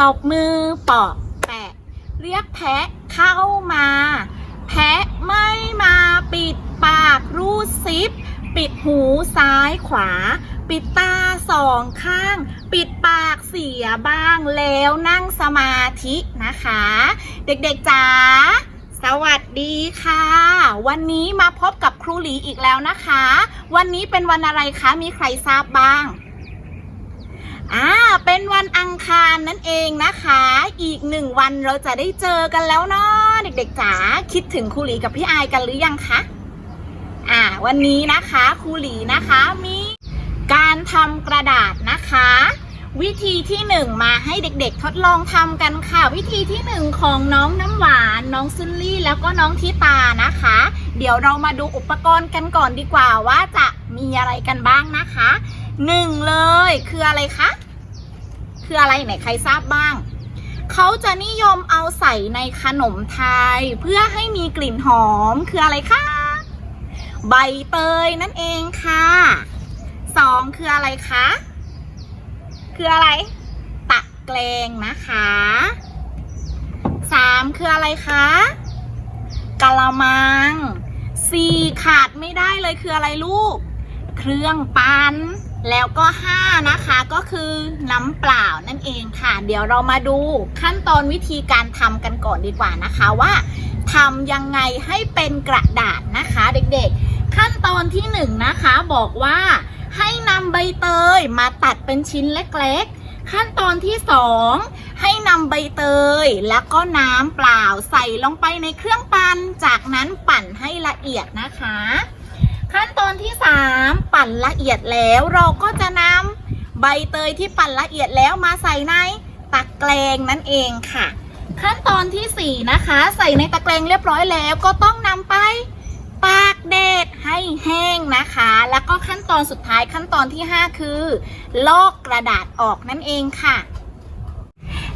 ตบมือปอกแปะ เรียกแพะเข้ามา แพะไม่มาปิดปากรูดซิป ปิดหูซ้ายขวา ปิดตาสองข้าง ปิดปากเสียบ้างแล้วนั่งสมาธินะคะ เด็กๆจ๋าสวัสดีค่ะ วันนี้มาพบกับครูหลีอีกแล้วนะคะ วันนี้เป็นวันอะไรคะ มีใครทราบบ้าง อ่า เป็นวันอังคารนั่นเองนะคะ อีกหนึ่งวันเราจะได้เจอกันแล้วเนาะเด็กๆจ๋าคิดถึงครูหลีกับพี่อายกันหรือยังคะ อ่า วันนี้นะคะครูหลีนะคะมีการทำกระดาษนะคะ วิธีที่หนึ่งมาให้เด็กๆ ทดลองทำกันค่ะ วิธีที่หนึ่งของน้องน้ำหวาน น้องซุนลี่แล้วก็น้องทิตานะคะ เดี๋ยวเรามาดูอุปกรณ์กันก่อนดีกว่าว่าจะมีอะไรกันบ้างนะคะ หนึ่งเลยคืออะไรคะ คืออะไรไหนใครทราบบ้าง เขาจะนิยมเอาใส่ในขนมไทย เพื่อให้มีกลิ่นหอมคืออะไรคะ ใบเตยนั่นเองค่ะสองคืออะไรคะ คืออะไรตักแกลงนะคะสามคืออะไรคะกะละมังสี่ขาดไม่ได้เลยคืออะไรลูก เครื่องปั้น แล้วก็ห้านะคะก็คือน้ำเปล่านั่นเองค่ะ เดี๋ยวเรามาดูขั้นตอนวิธีการทำกันก่อนดีกว่านะคะว่าทำยังไงให้เป็นกระดาษนะคะเด็กๆ ขั้นตอนที่หนึ่งนะคะบอกว่าให้นำใบเตยมาตัดเป็นชิ้นเล็กๆ ขั้นตอนที่สองให้นำใบเตยแล้วก็น้ำเปล่าใส่ลงไปในเครื่องปั่นจากนั้นปั่นให้ละเอียดนะคะ ขั้นตอนที่ 3 ปั่นละเอียดแล้วเราก็จะนำใบเตยที่ปั่นละเอียดแล้วมาใส่ในตะแกรงนั่นเองค่ะ ขั้นตอนที่ 4 นะคะ ใส่ในตะแกรงเรียบร้อยแล้วก็ต้องนำไปตากแดดให้แห้งนะคะ แล้วก็ขั้นตอนสุดท้ายขั้นตอนที่ 5 คือ ลอกกระดาษออกนั่นเองค่ะ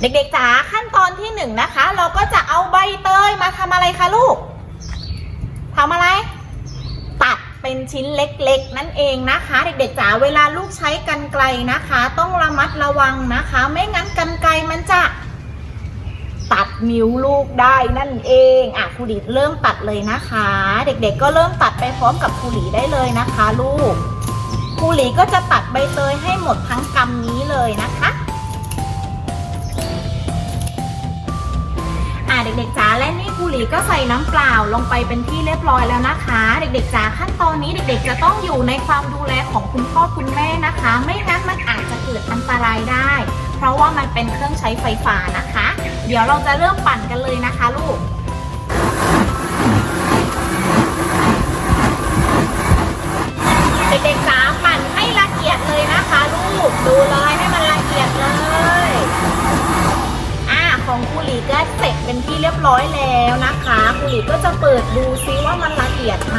เด็กๆจ๋าขั้นตอนที่ 1 นะคะ เราก็จะเอาใบเตยมาทำอะไรคะลูกทำอะไร เป็นชิ้นเล็กๆ นั่นเองนะคะ เด็กๆจ๋าเวลาลูกใช้กันไกลนะคะ ต้องระมัดระวังนะคะ ไม่งั้นกันไกลมันจะตัดนิ้วลูกได้นั่นเองอะครูหลีเริ่มตัดเลยนะคะ เด็กๆก็เริ่มตัดไปพร้อมกับครูหลีได้เลยนะคะ ลูกครูหลีก็จะตัดใบเตยให้หมดทั้งกำนี้เลยนะคะ และนี่ก็ใส่น้ำเปล่าลงไปเป็นที่เรียบร้อยแล้วนะคะ เด็กๆจ๋าขั้นตอนนี้เด็กๆ จะต้องอยู่ในความดูแลของคุณพ่อคุณแม่นะคะ ไม่งั้นมันอาจจะเกิดอันตรายได้ เพราะว่ามันเป็นเครื่องใช้ไฟฟ้านะคะ เดี๋ยวเราจะเริ่มปั่นกันเลยนะคะลูกเด็กๆจ๋าปั่นให้ละเอียดเลยนะคะลูกดูเลยให้มันละเอียดเลย อ่าของครูหลีก็ เสร็จเป็นที่เรียบร้อยแล้วนะคะครูหลีก็จะเปิดดูซิว่ามันละเอียดไหม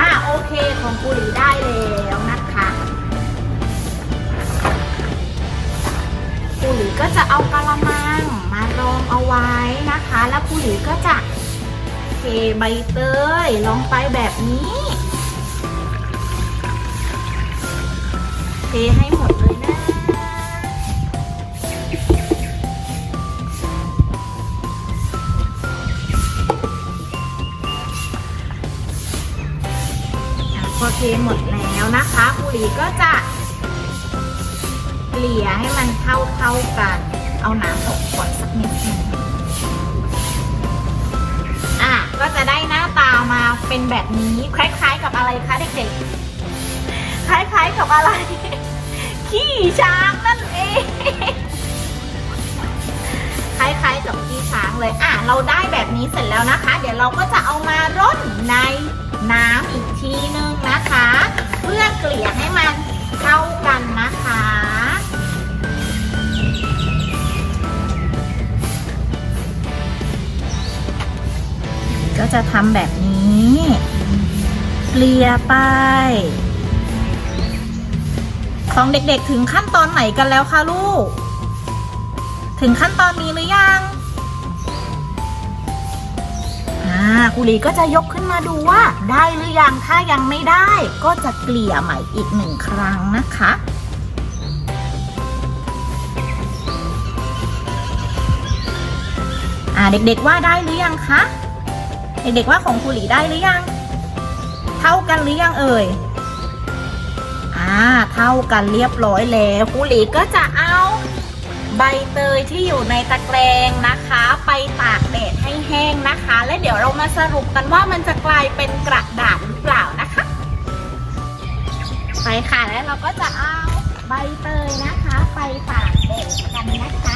อ่าโอเคของครูหลีได้แล้วนะคะครูหลีก็จะเอากะละมังมารองเอาไว้นะคะ แล้วครูหลีก็จะเทใบเตยลงไปแบบนี้ ให้หมดเลยนะ พอเทหมดแล้วนะคะคุรีก็จะเกลี่ยให้มันเข้าเข้าๆกัน เอาน้ำออกก่อนสักนิดหนึงอะก็จะได้หน้าตามาเป็นแบบนี้ คล้ายๆกับอะไรคะเด็กๆ คล้ายๆกับอะไร ขี้ช้างนั่นเองคล้ายๆกับขี้ช้างเลย อะ เราได้แบบนี้เสร็จแล้วนะคะ เดี๋ยวเราก็จะเอามาร่นในน้ำอีกทีนึงนะคะ เพื่อเกลี่ยให้มันเข้ากันนะคะก็จะทำแบบนี้ เกลี่ยไป ของเด็กๆ ถึงขั้นตอนไหนกันแล้วคะลูก ถึงขั้นตอนนี้หรือยังอ่าครูลีก็จะยกขึ้นมาดูว่า ได้หรือยัง ถ้ายังไม่ได้ ก็จะเกลี่ยใหม่อีกหนึ่งครั้งนะคะอ่าเด็กๆว่าได้หรือยังคะ เด็กๆว่าของครูหลีได้หรือยัง เท่ากันหรือยังเอ่ย เท่ากันเรียบร้อยแล้วคุณหลีก็จะเอาใบเตยที่อยู่ในตะแกรงนะคะ ไปตากแดดให้แห้งนะคะ และเดี๋ยวเรามาสรุปกันว่ามันจะกลายเป็นกระดาษหรือเปล่านะคะ ไปค่ะแล้วเราก็จะเอาใบเตยนะคะ ไปตากแดดกันนะคะ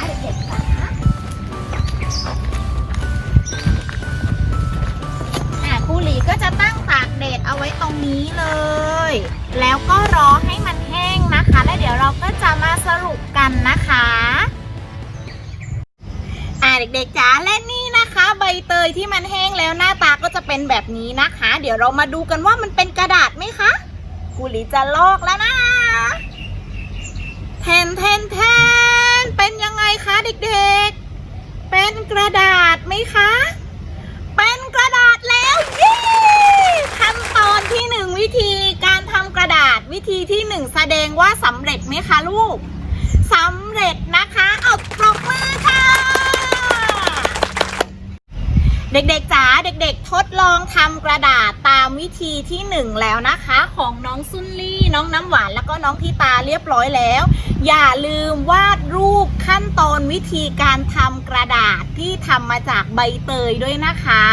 เด็กๆจ๋าและนี่นะคะ ใบเตยที่มันแห้งแล้วหน้าตาก็จะเป็นแบบนี้นะคะ เดี๋ยวเรามาดูกันว่ามันเป็นกระดาษไหมคะครูหลีจะลอกแล้วนะแทนแทนแทนเป็นยังไงคะเด็กๆ เป็นกระดาษไหมคะ เป็นกระดาษแล้วเย้ขั้นตอนที่หนึ่งวิธีการทำกระดาษวิธีที่หนึ่งแสดงว่าสำเร็จไหมคะลูกสำเร็จนะคะ เอาปรบมือค่ะ เด็กๆจ๋าเด็กๆ ทดลองทำกระดาษตามวิธีที่หนึ่งแล้วนะคะ ของน้องซุนลี่ น้องน้ำหวานแล้วก็น้องที่ตาเรียบร้อยแล้ว อย่าลืมวาดรูปขั้นตอนวิธีการทำกระดาษที่ทำมาจากใบเตยด้วยนะคะ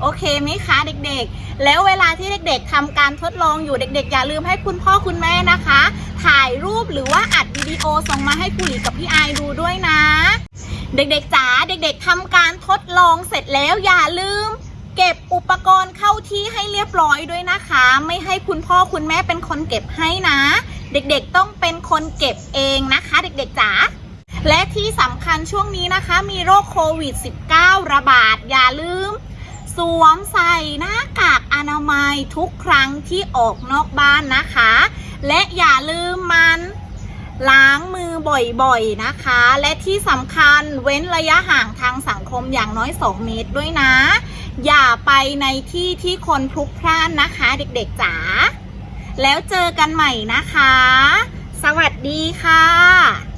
โอเคไหมคะเด็กๆ แล้วเวลาที่เด็กๆทำการทดลองอยู่เด็กๆ อย่าลืมให้คุณพ่อคุณแม่นะคะ ถ่ายรูปหรือว่าอัดวิดีโอส่งมาให้คุยกับพี่ไอายดูด้วยนะ เด็กๆจ๋าเด็กๆทำการทดลองเสร็จแล้วอย่าลืม เก็บอุปกรณ์เข้าที่ให้เรียบร้อยด้วยนะคะ ไม่ให้คุณพ่อคุณแม่เป็นคนเก็บให้นะ เด็กๆต้องเป็นคนเก็บเองนะคะ เด็กๆจ๋าและที่สำคัญช่วงนี้นะคะ มีโรคโควิด -19 ระบาด อย่าลืม สวมใส่หน้ากากอนามัยทุกครั้งที่ออกนอกบ้านนะคะ และอย่าลืมมัน ล้างมือบ่อยๆนะคะ และที่สำคัญเว้นระยะห่างทางสังคมอย่างน้อย 2 เมตรด้วยนะ อย่าไปในที่ที่คนพลุกพล่านนะคะ เด็กๆจ๋าแล้วเจอกันใหม่นะคะ สวัสดีค่ะ